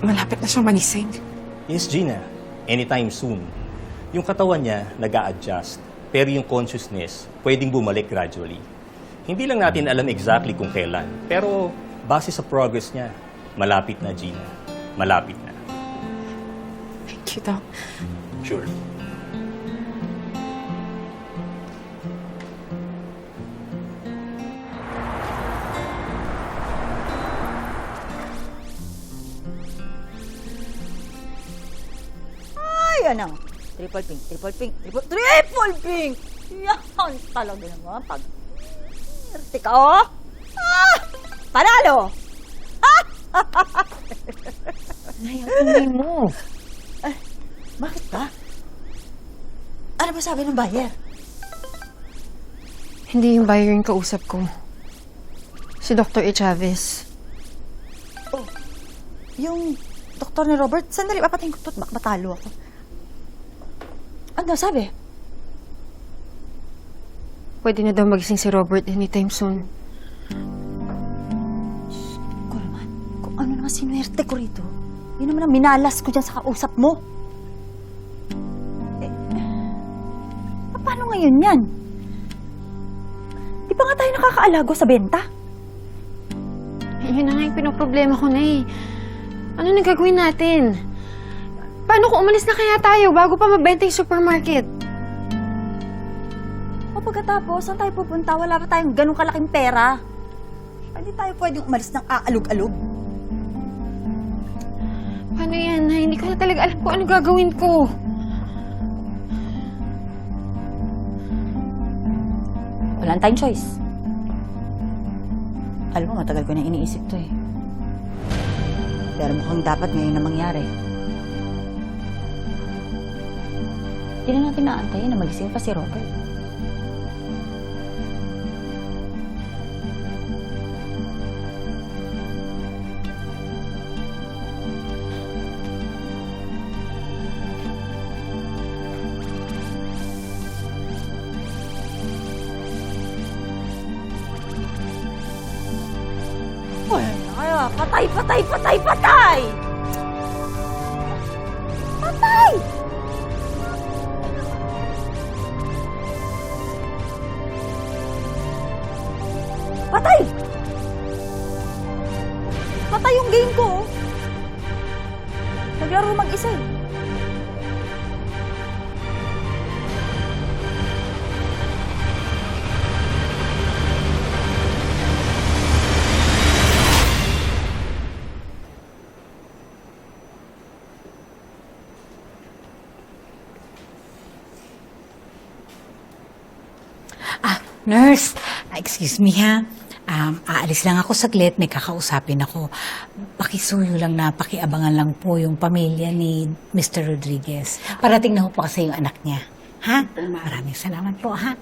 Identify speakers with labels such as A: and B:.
A: malapit na siyang manising.
B: Yes, Gina. Anytime soon. Yung katawan niya nag adjust pero yung consciousness pwedeng bumalik gradually. Hindi lang natin alam exactly kung kailan, pero base sa progress niya, malapit na, Gina. Malapit na.
A: Thank you, Doc.
B: Sure.
C: Ay, ano? Triple pink, triple pink, triple, triple pink! Yan talaga naman. Pag... Erte ka, oh! Ah! Panalo!
D: Nay, ang ingay mo.
C: Bakit ba? Ano ba sabi ng buyer?
A: Hindi yung buyer yung kausap ko. Si Dr. E. Chavez.
C: Yung doktor ni Robert, sandali, papatayin ko to. Matalo ako. Ano sabi?
A: Pwede na daw magising si Robert anytime soon.
C: Ko naman, kung ano naman sinuwerte ko rito. Yun naman ang minalas ko dyan sa kausap mo. Eh, pa- paano ngayon yan? Di ba nga tayo nakakaalago sa benta?
A: Yun na nga yung pinoproblema ko na eh. Ano na gagawin natin? Paano kung umalis na kaya tayo bago pa mabenta yung supermarket?
C: O pagkatapos, saan tayo pupunta? Wala pa tayong ganun kalaking pera. Hindi tayo pwedeng umalis ng aalog-alog.
A: Paano yan? Nay? Hindi ko na talaga alam kung ano gagawin ko.
C: Wala na tayong choice. Alam mo, matagal ko na iniisip to eh. Pero mukhang dapat ngayon na mangyari. Natin naantayin na magising pa si Robert. Patay, patay, patay, patay! Patay! Patay! Patay yung game ko. oh. Naglaro mag-isa eh.
D: Nurse, ah, excuse me ha. Um, aalis lang ako saglit, may kakausapin ako. Pakisuyo lang na pakiabangan lang po yung pamilya ni Mr. Rodriguez. Parating na ho po kasi yung anak niya. Ha? Maraming salamat po ha.